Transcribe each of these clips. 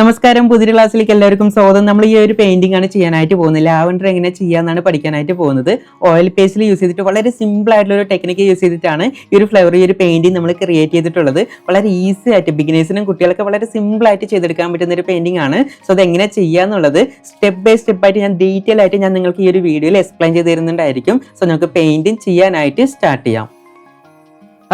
നമസ്കാരം പുതിയ ക്ലാസ്സിലേക്ക് എല്ലാവർക്കും സ്വാഗതം. നമ്മൾ ഈ ഒരു പെയിന്റിംഗ് ആണ് ചെയ്യാനായിട്ട് പോകുന്നത്. ലാവൻഡർ എങ്ങനെ ചെയ്യാന്നാണ് പഠിക്കാനായിട്ട് പോകുന്നത്. ഓയിൽ പേസ്റ്റിൽ യൂസ് ചെയ്തിട്ട് വളരെ സിമ്പിൾ ആയിട്ടുള്ള ഒരു ടെക്നിക്ക് യൂസ് ചെയ്തിട്ടാണ് ഈ ഒരു ഫ്ലവർ ഈ ഒരു പെയിന്റിംഗ് നമ്മൾ ക്രിയേറ്റ് ചെയ്തിട്ടുള്ളത്. വളരെ ഈസി ആയിട്ട് ബിഗിനേഴ്സിനും കുട്ടികൾക്ക് വളരെ സിമ്പിൾ ആയിട്ട് ചെയ്തെടുക്കാൻ പറ്റുന്ന ഒരു പെയിന്റിംഗ് ആണ്. സോ അത് ചെയ്യാന്നുള്ളത് സ്റ്റെപ്പ് ബൈ സ്റ്റെപ്പ് ആയിട്ട് ഞാൻ ഡീറ്റെയിൽ ആയിട്ട് ഞാൻ നിങ്ങൾക്ക് ഈ ഒരു വീഡിയോയിൽ എക്സ്പ്ലെയിൻ ചെയ്ത് തരുന്നുണ്ടായിരിക്കും. സോ നമുക്ക് പെയിന്റിംഗ് ചെയ്യാനായിട്ട് സ്റ്റാർട്ട് ചെയ്യാം.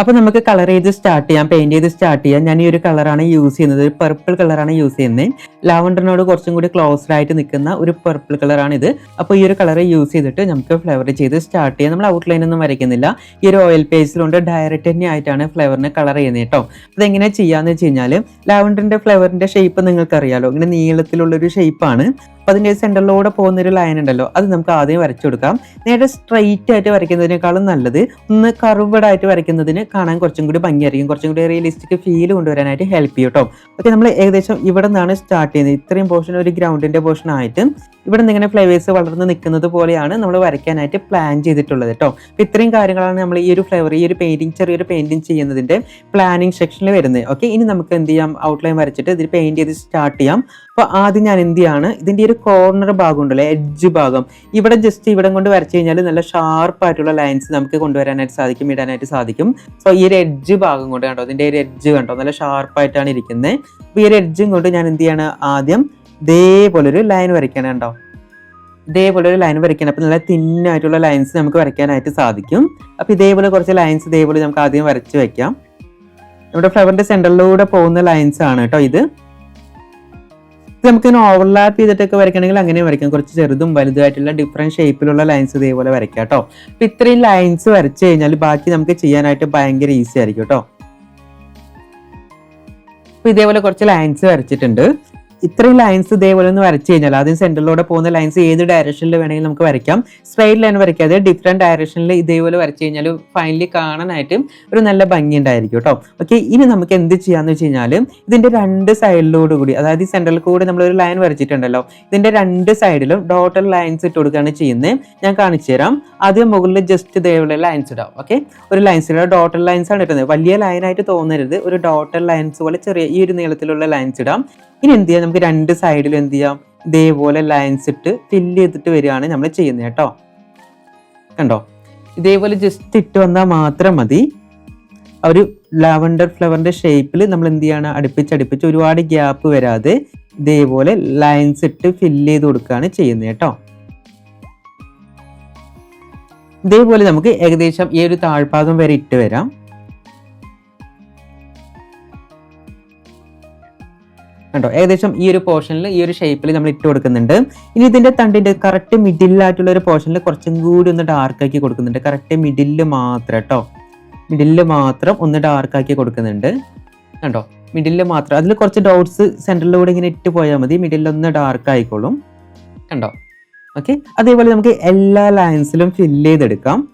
അപ്പൊ നമുക്ക് കളർ ചെയ്ത് സ്റ്റാർട്ട് ചെയ്യാം പെയിന്റ് ചെയ്ത് സ്റ്റാർട്ട് ചെയ്യാം. ഞാൻ ഈ ഒരു കളറാണ് യൂസ് ചെയ്യുന്നത് പർപ്പിൾ കളറാണ് യൂസ് ചെയ്യുന്നത്. ലാവണ്ടറിനോട് കുറച്ചും കൂടി ക്ലോസ്ഡ് ആയിട്ട് നിൽക്കുന്ന ഒരു പർപ്പിൾ കളറാണ് ഇത്. അപ്പോൾ ഈ ഒരു കളർ യൂസ് ചെയ്തിട്ട് നമുക്ക് ഫ്ലവർ ചെയ്ത് സ്റ്റാർട്ട് ചെയ്യാം. നമ്മൾ ഔട്ട്ലൈൻ ഒന്നും വരയ്ക്കുന്നില്ല. ഈ ഒരു ഓയിൽ പേജിലുണ്ട് ഡയറക്റ്റ് തന്നെ ആയിട്ടാണ് ഫ്ലവറിന് കളർ ചെയ്യുന്നത് കേട്ടോ. അതെങ്ങനെ ചെയ്യാന്ന് വെച്ച് കഴിഞ്ഞാൽ ലാവണ്ടറിന്റെ ഫ്ലവറിന്റെ ഷേപ്പ് നിങ്ങൾക്ക് അറിയാലോ ഇങ്ങനെ നീളത്തിലുള്ള ഒരു ഷേപ്പാണ് അപ്പൊ അതിന്റെ സെന്ററിലൂടെ പോകുന്ന ഒരു ലൈൻ ഉണ്ടല്ലോ. അത് നമുക്ക് ആദ്യം വരച്ചു കൊടുക്കാം. നേരെ സ്ട്രൈറ്റ് ആയിട്ട് വരയ്ക്കുന്നതിനേക്കാളും നല്ലത് ഒന്ന് കറുവഡ് ആയിട്ട് വരയ്ക്കുന്നതിന് കാണാൻ കുറച്ചും കൂടി ഭംഗിയായിരിക്കും. കുറച്ചും കൂടി റിയലിസ്റ്റിക് ഫീൽ കൊണ്ടുവരാനായിട്ട് ഹെൽപ്പ് ചെയ്യും കേട്ടോ. ഓക്കെ നമ്മൾ ഏകദേശം ഇവിടെ നിന്നാണ് സ്റ്റാർട്ട് ചെയ്യുന്നത്. ഇത്രയും പോർഷൻ ഒരു ഗ്രൗണ്ടിന്റെ പോർഷൻ ആയിട്ട് ഇവിടെ നിന്ന് ഇങ്ങനെ ഫ്ലേവേഴ്സ് വളർന്ന് നിൽക്കുന്നത് പോലെയാണ് നമ്മൾ വരയ്ക്കാനായിട്ട് പ്ലാൻ ചെയ്തിട്ടുള്ളത് കേട്ടോ അപ്പോൾ ഇത്രയും കാര്യങ്ങളാണ് നമ്മൾ ഈ ഒരു ഫ്ലേവർ ഈ ഒരു പെയിന്റിങ് ചെറിയൊരു പെയിന്റിങ് ചെയ്യുന്നതിന്റെ പ്ലാനിങ് സെക്ഷനിൽ വരുന്നത്. ഓക്കെ ഇനി നമുക്ക് എന്ത് ചെയ്യാം? ഔട്ട്ലൈൻ വരച്ചിട്ട് ഇതിൽ പെയിന്റ് ചെയ്ത് സ്റ്റാർട്ട് ചെയ്യാം. അപ്പൊ ആദ്യം ഞാൻ എന്ത് ചെയ്യാണ്? ഇതിന്റെ ഒരു കോർണർ ഭാഗം എഡ്ജ് ഭാഗം. ഇവിടെ ജസ്റ്റ് ഇവിടെ കൊണ്ട് വരച്ചു കഴിഞ്ഞാൽ നല്ല ഷാർപ്പ് ആയിട്ടുള്ള ലൈൻസ് നമുക്ക് കൊണ്ടുവരാനായിട്ട് സാധിക്കും ഇടാനായിട്ട് സാധിക്കും. സോ ഈ ഒരു എഡ്ജ് ഭാഗം കൊണ്ട് കണ്ടോ? ഇതിന്റെ ഒരു എഡ്ജ് കണ്ടോ? നല്ല ഷാർപ്പ് ആയിട്ടാണ് ഇരിക്കുന്നത് അപ്പോൾ ഈ ഒരു എഡ്ജും കൊണ്ട് ഞാൻ എന്ത് ചെയ്യാണ്? ആദ്യം ഇതേപോലെ ഒരു ലൈൻ വരയ്ക്കണം കണ്ടോ? ഇതേപോലെ ഒരു ലൈൻ വരയ്ക്കണം. അപ്പോൾ നല്ല തിന്നായിട്ടുള്ള ലൈൻസ് നമുക്ക് വരയ്ക്കാനായിട്ട് സാധിക്കും. അപ്പോൾ ഇതേപോലെ കുറച്ച് ലൈൻസ് ഇതേപോലെ നമുക്ക് ആദ്യം വരച്ച് വെക്കാം നമ്മുടെ ഫ്ലവറിന്റെ സെന്ററിലൂടെ പോകുന്ന ലൈൻസ് ആണ് കേട്ടോ ഇത്. നമുക്ക് ഓവർലാപ്പ് ചെയ്തിട്ടൊക്കെ വരയ്ക്കണമെങ്കിൽ അങ്ങനെ വരയ്ക്കാം. കുറച്ച് ചെറുതും വലുതായിട്ടുള്ള ഡിഫറെന്റ് ഷേപ്പിലുള്ള ലൈൻസ് ഇതേപോലെ വരയ്ക്കാം കേട്ടോ. അപ്പം ഇത്രയും ലൈൻസ് വരച്ച് കഴിഞ്ഞാൽ ബാക്കി നമുക്ക് ചെയ്യാനായിട്ട് ഭയങ്കര ഈസി ആയിരിക്കും കേട്ടോ. അപ്പം ഇതേപോലെ കുറച്ച് ലൈൻസ് വരച്ചിട്ടുണ്ട്. ഇത്രയും ലൈൻസ് ഇതേപോലെ ഒന്ന് വരച്ചു കഴിഞ്ഞാൽ ആദ്യം സെന്ററിലൂടെ പോകുന്ന ലൈൻസ് ഏത് ഡയറക്ഷനിൽ വേണമെങ്കിലും നമുക്ക് വരയ്ക്കാം. സ്ട്രൈറ്റ് ലൈൻ വരയ്ക്കാതെ ഡിഫറെന്റ് ഡയറക്ഷനിൽ ഇതേപോലെ വരച്ചു കഴിഞ്ഞാൽ ഫൈനലി കാണാനായിട്ട് ഒരു നല്ല ഭംഗി ഉണ്ടായിരിക്കും കേട്ടോ ഓക്കെ ഇനി നമുക്ക് എന്ത് ചെയ്യാന്ന് വെച്ച് കഴിഞ്ഞാൽ ഇതിന്റെ രണ്ട് സൈഡിലോട് കൂടി അതായത് ഈ സെന്ററിൽ കൂടി നമ്മളൊരു ലൈൻ വരച്ചിട്ടുണ്ടല്ലോ ഇതിന്റെ രണ്ട് സൈഡിലും ഡോട്ടർ ലൈൻസ് ഇട്ട് കൊടുക്കുകയാണ് ചെയ്യുന്നത്. ഞാൻ കാണിച്ചു തരാം. ആദ്യം മുകളിൽ ജസ്റ്റ് ഇതേപോലെ ലൈൻസ് ഇടാം. ഓക്കെ ഒരു ലൈൻസ് ഇടാം. ഡോട്ടർ ലൈൻസ് ആണ് ഇട്ടുന്നത് വലിയ ലൈനായിട്ട് തോന്നരുത്. ഒരു ഡോട്ടർ ലൈൻസ് പോലെ ചെറിയ ഈ ഒരു നീളത്തിലുള്ള ലൈൻസ് ഇടാം. ഇനി എന്ത് ചെയ്യാം? നമുക്ക് രണ്ട് സൈഡിൽ എന്ത് ചെയ്യാം? ഇതേപോലെ ലൈൻസ് ഇട്ട് ഫില്ല് ചെയ്തിട്ട് വരികയാണ് നമ്മൾ ചെയ്യുന്നത് കേട്ടോ. കണ്ടോ? ഇതേപോലെ ജസ്റ്റ് ഇട്ട് വന്നാൽ മാത്രം മതി. ആ ഒരു ലാവണ്ടർ ഫ്ലവറിന്റെ ഷേപ്പിൽ നമ്മൾ എന്ത് ചെയ്യാണ്? അടുപ്പിച്ച് അടുപ്പിച്ച് ഒരുപാട് ഗ്യാപ്പ് വരാതെ ഇതേപോലെ ലൈൻസ് ഇട്ട് ഫില്ല് ചെയ്ത് കൊടുക്കുകയാണ് ചെയ്യുന്നത് കേട്ടോ. ഇതേപോലെ നമുക്ക് ഏകദേശം ഈ ഒരു താഴ്ഭാഗം വരെ ഇട്ട് വരാം. കണ്ടോ? ഏകദേശം ഈ ഒരു പോർഷനിൽ ഈ ഒരു ഷേപ്പിൽ നമ്മൾ ഇട്ട് കൊടുക്കുന്നുണ്ട്. ഇനി ഇതിന്റെ തണ്ടിന്റെ കറക്റ്റ് മിഡിലായിട്ടുള്ള ഒരു പോർഷനിൽ കുറച്ചും കൂടി ഒന്ന് ഡാർക്ക് ആക്കി കൊടുക്കുന്നുണ്ട്. കറക്റ്റ് മിഡിൽ മാത്രം കേട്ടോ മിഡിൽ മാത്രം ഒന്ന് ഡാർക്ക് ആക്കി കൊടുക്കുന്നുണ്ട്. കണ്ടോ? മിഡിൽ മാത്രം. അതിൽ കുറച്ച് ഡൗട്ട്സ് സെന്ററിലൂടെ ഇങ്ങനെ ഇട്ട് പോയാൽ മതി. മിഡിൽ ഒന്ന് ഡാർക്ക് ആയിക്കോളും. കണ്ടോ? ഓക്കെ അതേപോലെ നമുക്ക് എല്ലാ ലൈൻസിലും ഫില്ല് ചെയ്തെടുക്കാം.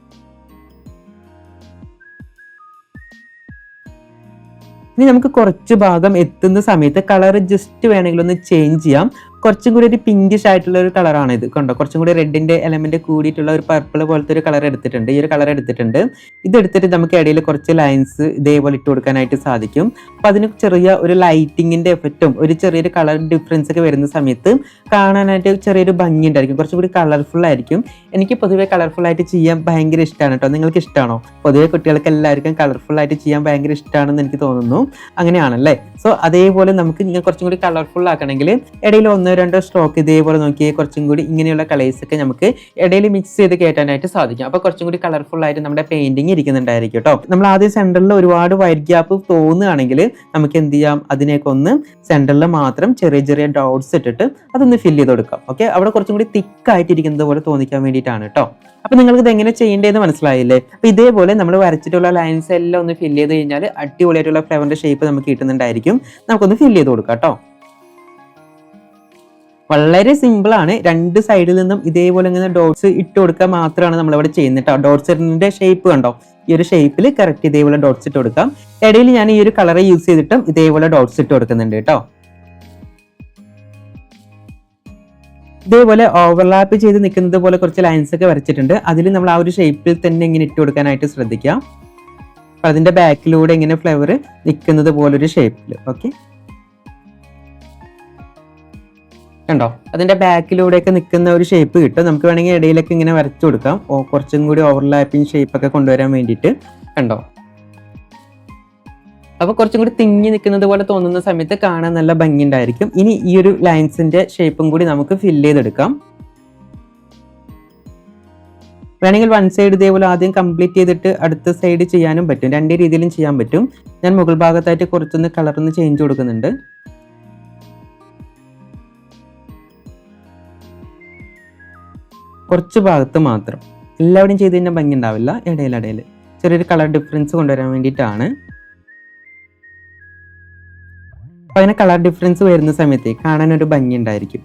ഇനി നമുക്ക് കുറച്ച് ഭാഗം എത്തുന്ന സമയത്ത് കളർ ജസ്റ്റ് വേണമെങ്കിൽ ഒന്ന് ചേഞ്ച് ചെയ്യാം. കുറച്ചും കൂടി ഒരു പിങ്കിഷ് ആയിട്ടുള്ള ഒരു കളറാണ് ഇത് കണ്ടോ? കുറച്ചും കൂടി റെഡിന്റെ എലമെന്റ് കൂടിയിട്ടുള്ള ഒരു പർപ്പിൾ പോലത്തെ ഒരു കളർ എടുത്തിട്ടുണ്ട്. ഈ ഒരു കളർ എടുത്തിട്ടുണ്ട്. ഇത് എടുത്തിട്ട് നമുക്ക് ഇടയിൽ കുറച്ച് ലൈൻസ് ഇതേപോലെ ഇട്ട് കൊടുക്കാനായിട്ട് സാധിക്കും. അപ്പൊ അതിന് ചെറിയ ഒരു ലൈറ്റിങ്ങിന്റെ എഫക്റ്റും ഒരു ചെറിയൊരു കളർ ഡിഫറൻസ് ഒക്കെ വരുന്ന സമയത്ത് കാണാനായിട്ട് ചെറിയൊരു ഭംഗി ഉണ്ടായിരിക്കും. കുറച്ചും കൂടി കളർഫുൾ ആയിരിക്കും. എനിക്ക് പൊതുവേ കളർഫുൾ ആയിട്ട് ചെയ്യാൻ ഭയങ്കര ഇഷ്ടമാണ് കേട്ടോ. നിങ്ങൾക്ക് ഇഷ്ടമാണോ പൊതുവേ കുട്ടികൾക്ക് എല്ലാവർക്കും കളർഫുൾ ആയിട്ട് ചെയ്യാൻ ഭയങ്കര ഇഷ്ടമാണെന്ന് എനിക്ക് തോന്നുന്നു. അങ്ങനെയാണല്ലേ? സോ അതേപോലെ നമുക്ക് കുറച്ചും കൂടി കളർഫുൾ ആക്കണമെങ്കിൽ ഇടയിൽ ഒന്നോ രണ്ടോ സ്ട്രോക്ക് ഇതേപോലെ നോക്കിയേ കുറച്ചും കൂടി ഇങ്ങനെയുള്ള കളേഴ്സ് ഒക്കെ നമുക്ക് ഇടയിൽ മിക്സ് ചെയ്ത് കയറ്റാനായിട്ട് സാധിക്കും. അപ്പോൾ കുറച്ചും കൂടി കളർഫുൾ ആയിട്ട് നമ്മുടെ പെയിന്റിങ് ഇരിക്കുന്നുണ്ടായിരിക്കും കേട്ടോ നമ്മൾ ആദ്യം സെന്ററിൽ ഒരുപാട് വൈറ്റ് ഗ്യാപ്പ് തോന്നുകയാണെങ്കിൽ നമുക്ക് എന്ത് ചെയ്യാം? അതിനെയൊക്കെ ഒന്ന് സെന്ററിൽ മാത്രം ചെറിയ ചെറിയ ഡോട്ട്സ് ഇട്ടിട്ട് അതൊന്ന് ഫില്ല് ചെയ്ത് കൊടുക്കാം. ഓക്കെ അവിടെ കുറച്ചും കൂടി തിക്കായിട്ടിരിക്കുന്നത് പോലെ തോന്നിക്കാൻ വേണ്ടിയിട്ടാണ് കേട്ടോ അപ്പൊ നിങ്ങൾക്ക് ഇത് എങ്ങനെ ചെയ്യേണ്ടതെന്ന് മനസ്സിലായില്ലേ? അപ്പൊ ഇതേപോലെ നമ്മൾ വരച്ചിട്ടുള്ള ലൈൻസ് എല്ലാം ഒന്ന് ഫില്ല് ചെയ്ത് കഴിഞ്ഞാൽ അടിപൊളിയായിട്ടുള്ള ഫ്ലവറിന്റെ ഷേപ്പ് നമുക്ക് കിട്ടുന്നുണ്ടായിരിക്കും. നമുക്കൊന്ന് ഫില്ല് ചെയ്ത് കൊടുക്കാം കേട്ടോ വളരെ സിമ്പിൾ ആണ്. രണ്ട് സൈഡിൽ നിന്നും ഇതേപോലെ ഇങ്ങനെ ഡോട്ട്സ് ഇട്ട് കൊടുക്കുക മാത്രമാണ് നമ്മൾ ഇവിടെ ചെയ്യുന്നത് കേട്ടോ ഡോട്ട്സിന്റെ ഷേപ്പ് കണ്ടോ? ഈ ഒരു ഷേപ്പിൽ കറക്റ്റ് ഇതേപോലെ ഡോട്ട്സ് ഇട്ട് കൊടുക്കാം. ഇടയിൽ ഞാൻ ഈ ഒരു കളർ യൂസ് ചെയ്തിട്ടും ഇതേപോലെ ഡോട്ട്സ് ഇട്ട് കൊടുക്കുന്നുണ്ട് കേട്ടോ ഇതേപോലെ ഓവർലാപ്പ് ചെയ്ത് നിൽക്കുന്നത് പോലെ കുറച്ച് ലൈൻസ് ഒക്കെ വരച്ചിട്ടുണ്ട്. അതിൽ നമ്മൾ ആ ഒരു ഷേപ്പിൽ തന്നെ ഇങ്ങനെ ഇട്ട് കൊടുക്കാനായിട്ട് ശ്രദ്ധിക്കാം. അതിന്റെ ബാക്കിലൂടെ ഇങ്ങനെ ഫ്ലവർ നിൽക്കുന്നത് പോലൊരു ഷേപ്പിൽ ഓക്കെ കണ്ടോ? അതിന്റെ ബാക്കിലൂടെയൊക്കെ നിൽക്കുന്ന ഒരു ഷേപ്പ് കിട്ടും. നമുക്ക് വേണമെങ്കിൽ ഇടയിലൊക്കെ ഇങ്ങനെ വരച്ചു കൊടുക്കാം. ഓ കുറച്ചും കൂടി ഓവർലാപ്പിംഗ് ഷേപ്പ് ഒക്കെ കൊണ്ടുവരാൻ വേണ്ടിയിട്ട്. കണ്ടോ? അപ്പൊ കുറച്ചും കൂടി തിങ്ങി നിൽക്കുന്നത് പോലെ തോന്നുന്ന സമയത്ത് കാണാൻ നല്ല ഭംഗി ഉണ്ടായിരിക്കും ഇനി ഈ ഒരു ലൈൻസിന്റെ ഷേപ്പും കൂടി നമുക്ക് ഫില്ല് ചെയ്തെടുക്കാം. വേണമെങ്കിൽ വൺ സൈഡ് ഇതേപോലെ ആദ്യം കംപ്ലീറ്റ് ചെയ്തിട്ട് അടുത്ത സൈഡ് ചെയ്യാനും പറ്റും. രണ്ട് രീതിയിലും ചെയ്യാൻ പറ്റും. ഞാൻ മുകൾ ഭാഗത്തായിട്ട് കുറച്ചൊന്ന് കളറൊന്ന് ചേഞ്ച് കൊടുക്കുന്നുണ്ട്. കുറച്ച് ഭാഗത്ത് മാത്രം. എല്ലാവരും ചെയ്ത് കഴിഞ്ഞാൽ ഭംഗി ഉണ്ടാവില്ല ഇടയിലിടയിൽ ചെറിയൊരു കളർ ഡിഫറൻസ് കൊണ്ടുവരാൻ വേണ്ടിയിട്ടാണ്. അപ്പൊ അതിന് കളർ ഡിഫറൻസ് വരുന്ന സമയത്ത് കാണാൻ ഒരു ഭംഗി ഉണ്ടായിരിക്കും.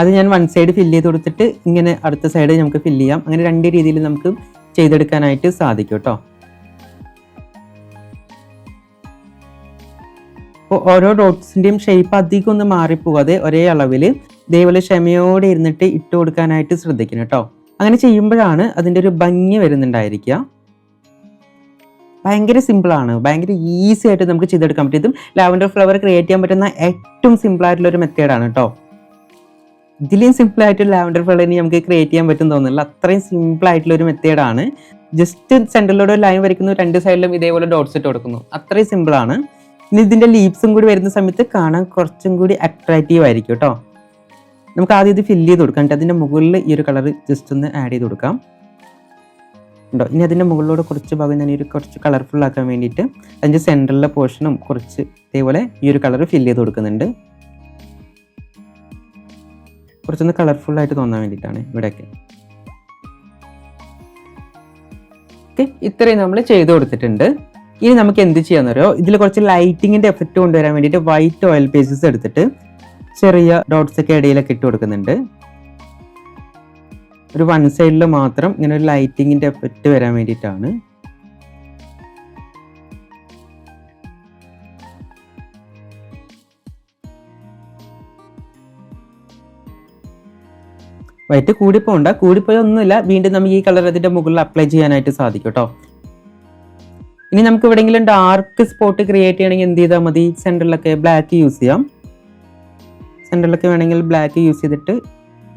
അത് ഞാൻ വൺ സൈഡ് ഫില്ല് ചെയ്ത് കൊടുത്തിട്ട് ഇങ്ങനെ അടുത്ത സൈഡ് നമുക്ക് ഫില്ല് ചെയ്യാം. അങ്ങനെ രണ്ട് രീതിയിൽ നമുക്ക് ചെയ്തെടുക്കാനായിട്ട് സാധിക്കും കേട്ടോ. ഓരോ ഡോട്ട്സിന്റെയും ഷേപ്പ് അധികം ഒന്ന് മാറിപ്പോകാതെ ഒരേ അളവിൽ ഇതേപോലെ ക്ഷമയോടെ ഇരുന്നിട്ട് ഇട്ട് കൊടുക്കാനായിട്ട് ശ്രദ്ധിക്കണം കേട്ടോ അങ്ങനെ ചെയ്യുമ്പോഴാണ് അതിന്റെ ഒരു ഭംഗി വരുന്നുണ്ടായിരിക്കുക. ഭയങ്കര സിമ്പിളാണ് ഭയങ്കര ഈസി ആയിട്ട് നമുക്ക് ചെയ്തെടുക്കാൻ പറ്റും. ഇതും ലാവൻഡർ ഫ്ലവർ ക്രിയേറ്റ് ചെയ്യാൻ പറ്റുന്ന ഏറ്റവും സിമ്പിളായിട്ടുള്ള ഒരു മെത്തേഡാണ് കേട്ടോ ഇതിലും സിമ്പിളായിട്ട് ലാവൻഡർ ഫ്ലവർ ഇനി നമുക്ക് ക്രിയേറ്റ് ചെയ്യാൻ പറ്റും തോന്നുന്നില്ല. അത്രയും സിമ്പിളായിട്ടുള്ള ഒരു മെത്തേഡാണ് ജസ്റ്റ് സെന്ററിലൂടെ ലൈൻ വരയ്ക്കുന്നു. രണ്ട് സൈഡിലും ഇതേപോലെ ഡോട്ട്സ് ഇട്ട് കൊടുക്കുന്നു. അത്രയും സിമ്പിൾ ആണ്. ഇനി ഇതിന്റെ ലീപ്സും കൂടി വരുന്ന സമയത്ത് കാണാൻ കുറച്ചും കൂടി അട്രാക്റ്റീവ് ആയിരിക്കും കേട്ടോ നമുക്ക് ആദ്യം ഇത് ഫില്ല് ചെയ്ത് കൊടുക്കാം അതിന്റെ മുകളിൽ ഈ ഒരു കളർ ജസ്റ്റ് ഒന്ന് ആഡ് ചെയ്ത് കൊടുക്കാം. ഉണ്ടോ? ഇനി അതിന്റെ മുകളിലൂടെ കുറച്ച് ഭാഗം ഞാൻ ഈ ഒരു കുറച്ച് കളർഫുൾ ആക്കാൻ വേണ്ടിയിട്ട് അതിന്റെ സെന്ററിലെ പോർഷനും കുറച്ച് ഇതേപോലെ ഈ ഒരു കളർ ഫില്ല് ചെയ്ത് കൊടുക്കുന്നുണ്ട്. കുറച്ചൊന്ന് കളർഫുൾ ആയിട്ട് തോന്നാൻ വേണ്ടിയിട്ടാണ് ഇവിടെയൊക്കെ. ഓക്കെ ഇത്രയും നമ്മൾ ചെയ്ത് കൊടുത്തിട്ടുണ്ട്. ഇനി നമുക്ക് എന്ത് ചെയ്യാന്ന് പറയുമോ ഇതിൽ കുറച്ച് ലൈറ്റിങ്ങിന്റെ എഫക്റ്റ് കൊണ്ടുവരാൻ വേണ്ടിയിട്ട് വൈറ്റ് ഓയിൽ പേസസ് എടുത്തിട്ട് ചെറിയ ഡോട്ട്സ് ഒക്കെ ഇടയിലൊക്കെ ഇട്ട് കൊടുക്കുന്നുണ്ട്. ഒരു വൺ സൈഡിൽ മാത്രം ഇങ്ങനെ ഒരു ലൈറ്റിങ്ങിന്റെ എഫക്റ്റ് വരാൻ വേണ്ടിയിട്ടാണ്. വൈറ്റ് കൂടിപ്പോണ്ട. കൂടിപ്പോയൊന്നുമില്ല വീണ്ടും നമുക്ക് ഈ കളർ അതിന്റെ മുകളിൽ അപ്ലൈ ചെയ്യാനായിട്ട് സാധിക്കും കേട്ടോ ഇനി നമുക്ക് എവിടെയെങ്കിലും ഡാർക്ക് സ്പോട്ട് ക്രിയേറ്റ് ചെയ്യണമെങ്കിൽ എന്ത് ചെയ്താൽ മതി? സെന്ററിലൊക്കെ ബ്ലാക്ക് യൂസ് ചെയ്യാം. സെന്ററിലൊക്കെ വേണമെങ്കിൽ ബ്ലാക്ക് യൂസ് ചെയ്തിട്ട്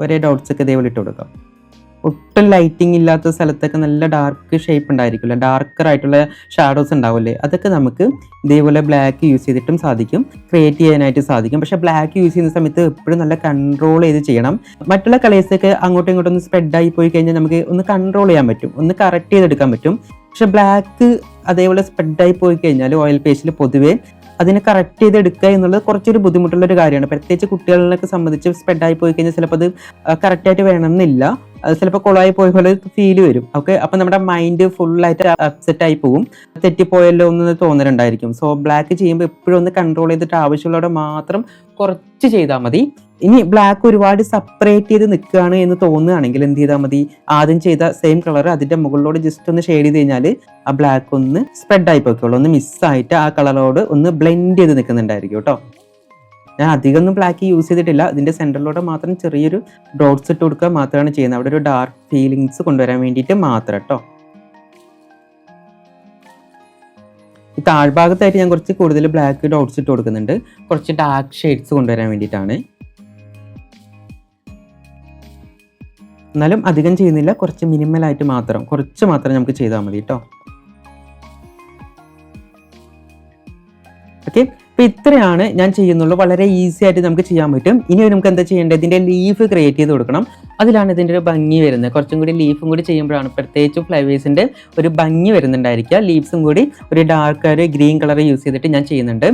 ഒരേ ഡോട്ട്സ് ഒക്കെ ഇതേപോലെ ഇട്ട് കൊടുക്കാം. ഒട്ടും ലൈറ്റിംഗ് ഇല്ലാത്ത സ്ഥലത്തൊക്കെ നല്ല ഡാർക്ക് ഷേപ്പ് ഉണ്ടായിരിക്കില്ല ഡാർക്കർ ആയിട്ടുള്ള ഷാഡോസ് ഉണ്ടാവില്ലേ അതൊക്കെ നമുക്ക് ഇതേപോലെ ബ്ലാക്ക് യൂസ് ചെയ്തിട്ടും സാധിക്കും. ക്രിയേറ്റ് ചെയ്യാനായിട്ട് സാധിക്കും. പക്ഷേ ബ്ലാക്ക് യൂസ് ചെയ്യുന്ന സമയത്ത് എപ്പോഴും നല്ല കൺട്രോൾ ചെയ്ത് ചെയ്യണം. മറ്റുള്ള കളേഴ്സൊക്കെ അങ്ങോട്ടും ഇങ്ങോട്ടും ഒന്ന് സ്പ്രെഡ് ആയി പോയി കഴിഞ്ഞാൽ നമുക്ക് ഒന്ന് കൺട്രോൾ ചെയ്യാൻ പറ്റും. ഒന്ന് കറക്റ്റ് ചെയ്തെടുക്കാൻ പറ്റും. പക്ഷെ ബ്ലാക്ക് അതേപോലെ സ്പ്രെഡായി പോയി കഴിഞ്ഞാൽ ഓയിൽ പേസ്റ്റിൽ പൊതുവേ അതിനെ കറക്റ്റ് ചെയ്ത് എടുക്കുക എന്നുള്ളത് കുറച്ചൊരു ബുദ്ധിമുട്ടുള്ള ഒരു കാര്യമാണ്. പ്രത്യേകിച്ച് കുട്ടികളിലൊക്കെ സംബന്ധിച്ച് സ്പ്രെഡായി പോയി കഴിഞ്ഞാൽ ചിലപ്പോൾ അത് കറക്റ്റായിട്ട് വേണമെന്നില്ല. അത് ചിലപ്പോൾ കുളമായി പോയ പോലെ ഫീൽ വരും. ഓക്കെ അപ്പം നമ്മുടെ മൈൻഡ് ഫുള്ളായിട്ട് അപ്സെറ്റ് ആയി പോകും. തെറ്റിപ്പോയല്ലോ എന്ന് തോന്നലുണ്ടായിരിക്കും. സോ ബ്ലാക്ക് ചെയ്യുമ്പോൾ എപ്പോഴും ഒന്ന് കൺട്രോൾ ചെയ്തിട്ട് ആവശ്യമുള്ളവിടെ മാത്രം കുറച്ച് ചെയ്താൽ മതി. ഇനി ബ്ലാക്ക് ഒരുപാട് സെപ്പറേറ്റ് ചെയ്ത് നിൽക്കുകയാണ് എന്ന് തോന്നുകയാണെങ്കിൽ എന്ത് ചെയ്താൽ മതി? ആദ്യം ചെയ്ത സെയിം കളർ അതിന്റെ മുകളിലോട് ജസ്റ്റ് ഒന്ന് ഷെയ്ഡ് ചെയ്ത് കഴിഞ്ഞാൽ ആ ബ്ലാക്ക് ഒന്ന് സ്പ്രെഡ് ആയി പോയിക്കോളൂ. ഒന്ന് മിസ്സായിട്ട് ആ കളറോട് ഒന്ന് ബ്ലെൻഡ് ചെയ്ത് നിൽക്കുന്നുണ്ടായിരിക്കും കേട്ടോ. ഞാൻ അധികം ഒന്നും ബ്ലാക്ക് യൂസ് ചെയ്തിട്ടില്ല. ഇതിന്റെ സെന്ററിലൂടെ മാത്രം ചെറിയൊരു ഡോട്ട്സ് ഇട്ട് കൊടുക്കുക മാത്രമാണ് ചെയ്യുന്നത്. അവിടെ ഒരു ഡാർക്ക് ഫീലിങ്സ് കൊണ്ടുവരാൻ വേണ്ടിയിട്ട് മാത്രം കേട്ടോ ഈ താഴ്ഭാഗത്തായിട്ട് ഞാൻ കുറച്ച് കൂടുതൽ ബ്ലാക്ക് ഡോട്ട്സ് ഇട്ട് കൊടുക്കുന്നുണ്ട്. കുറച്ച് ഡാർക്ക് ഷെയ്ഡ്സ് കൊണ്ടുവരാൻ വേണ്ടിയിട്ടാണ്. എന്നാലും അധികം ചെയ്യുന്നില്ല. കുറച്ച് മിനിമലായിട്ട് മാത്രം. കുറച്ച് മാത്രം നമുക്ക് ചെയ്താൽ മതി കേട്ടോ ഓക്കെ അപ്പൊ ഇത്രയാണ് ഞാൻ ചെയ്യുന്നുള്ളൂ. വളരെ ഈസി ആയിട്ട് നമുക്ക് ചെയ്യാൻ പറ്റും. ഇനി നമുക്ക് എന്താ ചെയ്യേണ്ടത്? ഇതിന്റെ ലീഫ് ക്രിയേറ്റ് ചെയ്ത് കൊടുക്കണം. അതിലാണ് ഇതിന്റെ ഒരു ഭംഗി വരുന്നത്. കുറച്ചും കൂടി ലീഫും കൂടി ചെയ്യുമ്പോഴാണ് പ്രത്യേകിച്ച് ഫ്ലവേഴ്സിന്റെ ഒരു ഭംഗി വരുന്നുണ്ടായിരിക്കുക. ലീവ്സും കൂടി ഒരു ഡാർക്ക് ഒരു ഗ്രീൻ കളർ യൂസ് ചെയ്തിട്ട് ഞാൻ ചെയ്യുന്നുണ്ട്.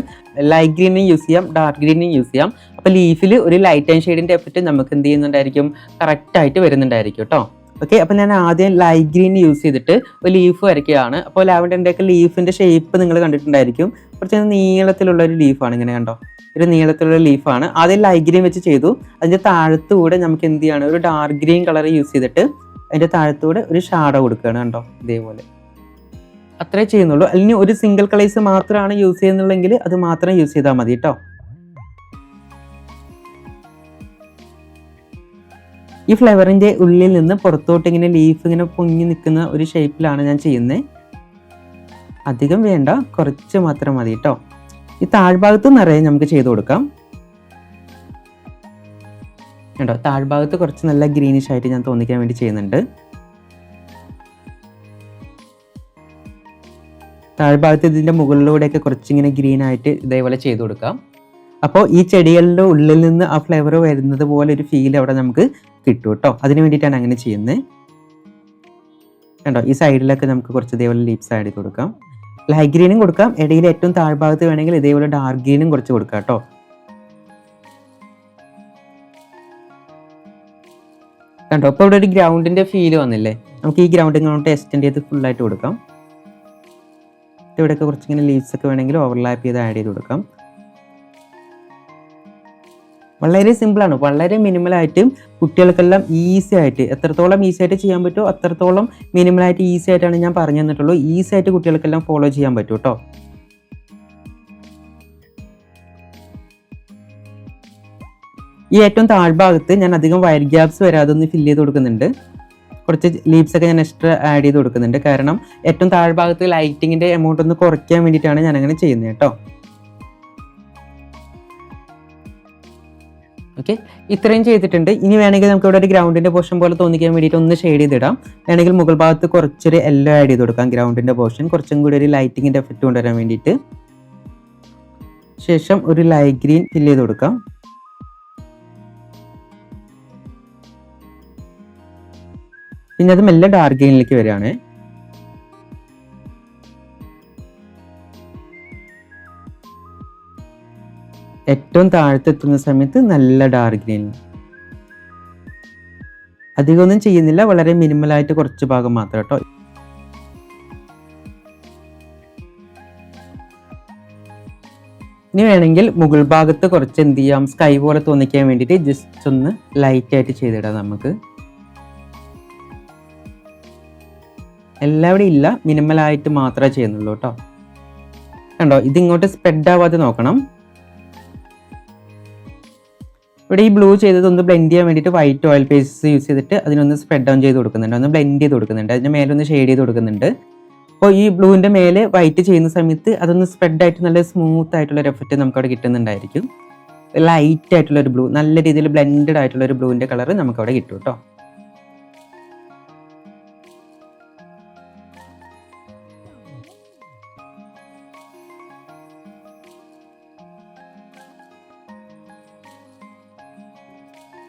ലൈറ്റ് ഗ്രീനും യൂസ് ചെയ്യാം ഡാർക്ക് ഗ്രീനും യൂസ് ചെയ്യാം. അപ്പോൾ ലീഫിൽ ഒരു ലൈറ്റ് ആൻഡ് ഷെയ്ഡിന്റെ എഫക്റ്റ് നമുക്ക് എന്ത് ചെയ്യുന്നുണ്ടായിരിക്കും? കറക്റ്റായിട്ട് വരുന്നുണ്ടായിരിക്കും കേട്ടോ ഓക്കെ അപ്പോൾ ഞാൻ ആദ്യം ലൈറ്റ് ഗ്രീൻ യൂസ് ചെയ്തിട്ട് ഒരു ലീഫ് വരയ്ക്കുകയാണ്. അപ്പോൾ ലാവൻഡറിന്റെയൊക്കെ ലീഫിന്റെ ഷേപ്പ് നിങ്ങൾ കണ്ടിട്ടുണ്ടായിരിക്കും. കുറച്ച് നീളത്തിലുള്ള ഒരു ലീഫാണ് ഇങ്ങനെ കണ്ടോ? ഒരു നീളത്തിലുള്ള ലീഫാണ് അതിൽ ലൈറ്റ് ഗ്രീൻ വെച്ച് ചെയ്തു. അതിന്റെ താഴത്തുകൂടെ നമുക്ക് എന്ത് ചെയ്യാണ്? ഒരു ഡാർക്ക് ഗ്രീൻ കളർ യൂസ് ചെയ്തിട്ട് അതിന്റെ താഴത്തുകൂടെ ഒരു ഷാഡോ കൊടുക്കുകയാണ് കണ്ടോ? ഇതേപോലെ. അത്രേ ചെയ്യുന്നുള്ളൂ. അല്ലെങ്കിൽ ഒരു സിംഗിൾ കളേഴ്സ് മാത്രമാണ് യൂസ് ചെയ്യുന്നുള്ളെങ്കിൽ അത് മാത്രം യൂസ് ചെയ്താൽ മതി കേട്ടോ ഈ ഫ്ലവറിന്റെ ഉള്ളിൽ നിന്ന് പുറത്തോട്ട് ഇങ്ങനെ ലീഫ് ഇങ്ങനെ പൊങ്ങി നിൽക്കുന്ന ഒരു ഷേപ്പിലാണ് ഞാൻ ചെയ്യുന്നത്. അധികം വേണ്ട കുറച്ച് മാത്രം മതി കേട്ടോ ഈ താഴ്ഭാഗത്ത് നിറയെ നമുക്ക് ചെയ്ത് കൊടുക്കാം. കേട്ടോ താഴ്ഭാഗത്ത് കുറച്ച് നല്ല ഗ്രീനിഷ് ആയിട്ട് ഞാൻ തോന്നിക്കാൻ വേണ്ടി ചെയ്യുന്നുണ്ട്. താഴ്ഭാഗത്ത് ഇതിന്റെ മുകളിലൂടെയൊക്കെ കുറച്ചിങ്ങനെ ഗ്രീൻ ആയിട്ട് ഇതേപോലെ ചെയ്ത് കൊടുക്കാം. അപ്പോൾ ഈ ചെടികളുടെ ഉള്ളിൽ നിന്ന് ആ ഫ്ലേവർ വരുന്നത് പോലെ ഒരു ഫീൽ അവിടെ നമുക്ക് കിട്ടും കേട്ടോ അതിന് വേണ്ടിയിട്ടാണ് അങ്ങനെ ചെയ്യുന്നത്. കണ്ടോ ഈ സൈഡിലൊക്കെ നമുക്ക് കുറച്ച് ഇതേപോലെ ലീപ്സ് ആഡ് ചെയ്ത് കൊടുക്കാം. ലൈറ്റ് ഗ്രീനും കൊടുക്കാം. ഇടയിൽ ഏറ്റവും താഴ്ഭാഗത്ത് വേണമെങ്കിൽ ഇതേപോലെ ഡാർക്ക് ഗ്രീനും കുറച്ച് കൊടുക്കാം കേട്ടോ. കണ്ടോ? അപ്പോൾ ഇവിടെ ഒരു ഗ്രൗണ്ടിന്റെ ഫീൽ വന്നില്ലേ? നമുക്ക് ഈ ഗ്രൗണ്ട് ഇങ്ങോട്ട് എക്സ്റ്റെൻഡ് ചെയ്ത് ഫുള്ളായിട്ട് കൊടുക്കാം. ഇവിടെയൊക്കെ കുറച്ചിങ്ങനെ ലീവ്സ് ഒക്കെ വേണമെങ്കിൽ ഓവർലാപ്പ് ചെയ്ത് ആഡ് ചെയ്ത് കൊടുക്കാം. വളരെ സിമ്പിളാണ് വളരെ മിനിമലായിട്ടും കുട്ടികൾക്കെല്ലാം ഈസി ആയിട്ട് എത്രത്തോളം ഈസി ആയിട്ട് ചെയ്യാൻ പറ്റുമോ അത്രത്തോളം മിനിമലായിട്ട് ഈസി ആയിട്ടാണ് ഞാൻ പറഞ്ഞു തന്നിട്ടുള്ളൂ. ഈസി ആയിട്ട് കുട്ടികൾക്കെല്ലാം ഫോളോ ചെയ്യാൻ പറ്റും കേട്ടോ ഈ ഏറ്റവും താഴ്ഭാഗത്ത് ഞാൻ അധികം വയർ ഗ്യാപ്സ് വരാതെ ഒന്ന് ഫില്ല് ചെയ്ത് കൊടുക്കുന്നുണ്ട്. കുറച്ച് ലീവ്സ് ഒക്കെ ഞാൻ എക്സ്ട്രാ ആഡ് ചെയ്ത് കൊടുക്കുന്നുണ്ട്. കാരണം ഏറ്റവും താഴ്ഭാഗത്ത് ലൈറ്റിങ്ങിന്റെ എമൗണ്ട് ഒന്ന് കുറയ്ക്കാൻ വേണ്ടിയിട്ടാണ് ഞാൻ അങ്ങനെ ചെയ്യുന്നത് കേട്ടോ ഓക്കെ ഇത്രയും ചെയ്തിട്ടുണ്ട്. ഇനി വേണമെങ്കിൽ നമുക്ക് ഇവിടെ ഒരു ഗ്രൗണ്ടിന്റെ പോർഷൻ പോലെ തോന്നിക്കാൻ വേണ്ടിയിട്ട് ഒന്ന് ഷെയ്ഡ് ചെയ്തിടാം. വേണമെങ്കിൽ മുകൾ ഭാഗത്ത് കുറച്ചൊരു എല്ലോ ആഡ് ചെയ്ത് കൊടുക്കാം ഗ്രൗണ്ടിന്റെ പോർഷൻ കുറച്ചും കൂടി ഒരു ലൈറ്റിങ്ങിന്റെ എഫക്റ്റ് കൊണ്ടുവരാൻ വേണ്ടിയിട്ട്. ശേഷം ഒരു ലൈറ്റ് ഗ്രീൻ ഫില്ല് ചെയ്ത് കൊടുക്കാം. പിന്നെ അത് മെല്ലെ ഡാർക്ക് ഗ്രീനിലേക്ക് വരികയാണ്. ഏറ്റവും താഴത്തെത്തുന്ന സമയത്ത് നല്ല ഡാർക്ക് ഗ്രീൻ അധികമൊന്നും ചെയ്യുന്നില്ല വളരെ മിനിമലായിട്ട് കുറച്ച് ഭാഗം മാത്രം കേട്ടോ. ഇനി വേണമെങ്കിൽ മുകൾ ഭാഗത്ത് കുറച്ച് എന്ത് ചെയ്യാം? സ്കൈ പോലെ തോന്നിക്കാൻ വേണ്ടിയിട്ട് ജസ്റ്റ് ഒന്ന് ലൈറ്റ് ആയിട്ട് ചെയ്തിടാം നമുക്ക്. എല്ലാവിടെയും ഇല്ല മിനിമലായിട്ട് മാത്രമേ ചെയ്യുന്നുള്ളൂ കേട്ടോ. കണ്ടോ ഇതിങ്ങോട്ട് സ്പ്രെഡ് ആവാതെ നോക്കണം. ഇവിടെ ഈ ബ്ലൂ ചെയ്തത് ഒന്ന് ബ്ലെൻഡ് ചെയ്യാൻ വേണ്ടിയിട്ട് വൈറ്റ് ഓയിൽ പേസ്റ്റ് യൂസ് ചെയ്തിട്ട് അതിനൊന്ന് സ്പ്രെഡ് ഡൗൺ ചെയ്ത് കൊടുക്കുന്നുണ്ട്. ഒന്ന് ബ്ലെൻഡ് ചെയ്ത് കൊടുക്കുന്നുണ്ട്. അതിന്റെ മേലെ ഒന്ന് ഷെയ്ഡ് ചെയ്ത് കൊടുക്കുന്നുണ്ട്. അപ്പോൾ ഈ ബ്ലൂവിന്റെ മേലെ വൈറ്റ് ചെയ്യുന്ന സമയത്ത് അതൊന്ന് സ്പ്രെഡ് ആയിട്ട് നല്ല സ്മൂത്ത് ആയിട്ടുള്ള ഒരു എഫക്റ്റ് നമുക്ക് അവിടെ കിട്ടുന്നുണ്ടായിരിക്കും. ലൈറ്റ് ആയിട്ടുള്ള ഒരു ബ്ലൂ നല്ല രീതിയിൽ ബ്ലെൻഡഡ് ആയിട്ടുള്ള ഒരു ബ്ലൂവിന്റെ കളർ നമുക്ക് അവിടെ കിട്ടും കേട്ടോ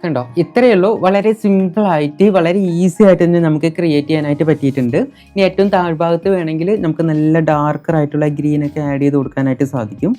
കണ്ടോ ഇത്രയേ ഉള്ളൂ. വളരെ സിമ്പിൾ ആയിട്ട് വളരെ ഈസി ആയിട്ട് തന്നെ നമുക്ക് ക്രിയേറ്റ് ചെയ്യാനായിട്ട് പറ്റിയിട്ടുണ്ട്. ഇനി ഏറ്റവും താഴ്ഭാഗത്ത് വേണമെങ്കിൽ നമുക്ക് നല്ല ഡാർക്കർ ആയിട്ടുള്ള ഗ്രീനൊക്കെ ആഡ് ചെയ്ത് കൊടുക്കാനായിട്ട് സാധിക്കും.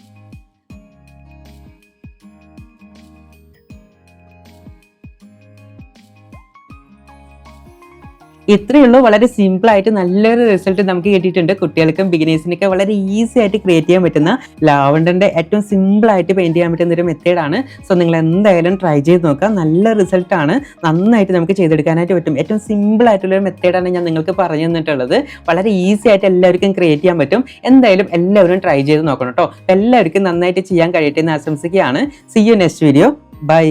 ഇത്രയേ ഉള്ളൂ വളരെ സിമ്പിൾ ആയിട്ട് നല്ലൊരു റിസൾട്ട് നമുക്ക് കിട്ടിയിട്ടുണ്ട്. കുട്ടികൾക്കും ബിഗിനേഴ്സിനൊക്കെ വളരെ ഈസി ആയിട്ട് ക്രിയേറ്റ് ചെയ്യാൻ പറ്റുന്ന ലാവണ്ടറിന്റെ ഏറ്റവും സിമ്പിൾ ആയിട്ട് പെയിന്റ് ചെയ്യാൻ പറ്റുന്ന ഒരു മെത്തേഡാണ് സോ നിങ്ങൾ എന്തായാലും ട്രൈ ചെയ്ത് നോക്കുക. നല്ല റിസൾട്ട് ആണ്. നന്നായിട്ട് നമുക്ക് ചെയ്തെടുക്കാനായിട്ട് പറ്റും. ഏറ്റവും സിമ്പിൾ ആയിട്ടുള്ള ഒരു മെത്തേഡാണ് ഞാൻ നിങ്ങൾക്ക് പറഞ്ഞു തന്നിട്ടുള്ളത്. വളരെ ഈസി ആയിട്ട് എല്ലാവർക്കും ക്രിയേറ്റ് ചെയ്യാൻ പറ്റും. എന്തായാലും എല്ലാവരും ട്രൈ ചെയ്ത് നോക്കണം കേട്ടോ. എല്ലാവർക്കും നന്നായിട്ട് ചെയ്യാൻ കഴിയട്ടെ എന്ന് ആശംസിക്കുകയാണ്. See you next video bye